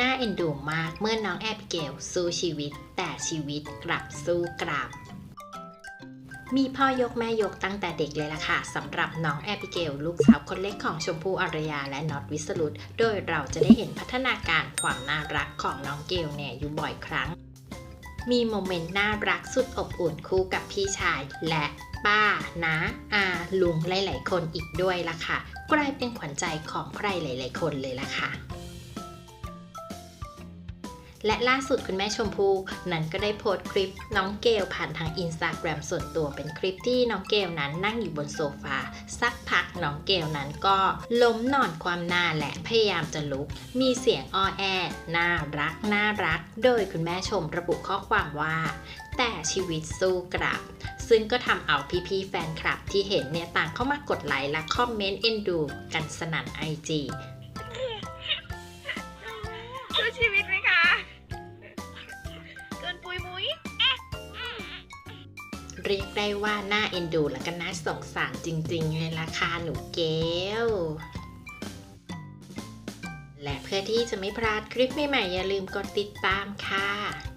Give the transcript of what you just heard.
น่าเอ็นดูมากเมื่อน้องแอบิเกลสู้ชีวิต แต่ชีวิตกลับสู้กลับ มีพ่อยกแม่ยกตั้งแต่เด็กเลยล่ะค่ะสำหรับน้องแอบิเกลลูกสาวคนเล็กของชมพู่อารยาและน็อตวิสรุตโดยเราจะได้เห็นพัฒนาการความน่ารักของน้องเกลเนี่ยอยู่บ่อยครั้ง มีโมเมนต์น่ารักสุดอบอุ่นคู่กับพี่ชายและป้านะอาลุงหลาย ๆ คนอีกด้วยล่ะค่ะ กลายเป็นขวัญใจของใครหลาย ๆ คนเลยล่ะค่ะ และล่าสุดคุณแม่ชมพูนั้นก็ได้โพสต์คลิปน้องเกลผ่านทางอินสตาแกรมส่วนตัวเป็นคลิปที่น้องเกลนั้นนั่งอยู่บนโซฟาสักพักน้องเกลนั้นก็ล้มนอนความหน้าและพยายามจะลุก มีเสียงอ้อแอน่ารักน่ารัก โดยคุณแม่ชมระบุข้อความว่า แต่ชีวิตสู้กลับซึ่งก็ทำเอาพี่ๆแฟนคลับที่เห็นเนี่ยต่างเข้ามากดไลค์และคอมเมนต์เอ็นดู กันสนั่นไอจี เรียกได้ว่าน่าเอ็นดูและก็น่าสงสารจริงๆเลยราคาหนูเกลและเพื่อที่จะไม่พลาดคลิปใหม่ๆอย่าลืมกดติดตามค่ะ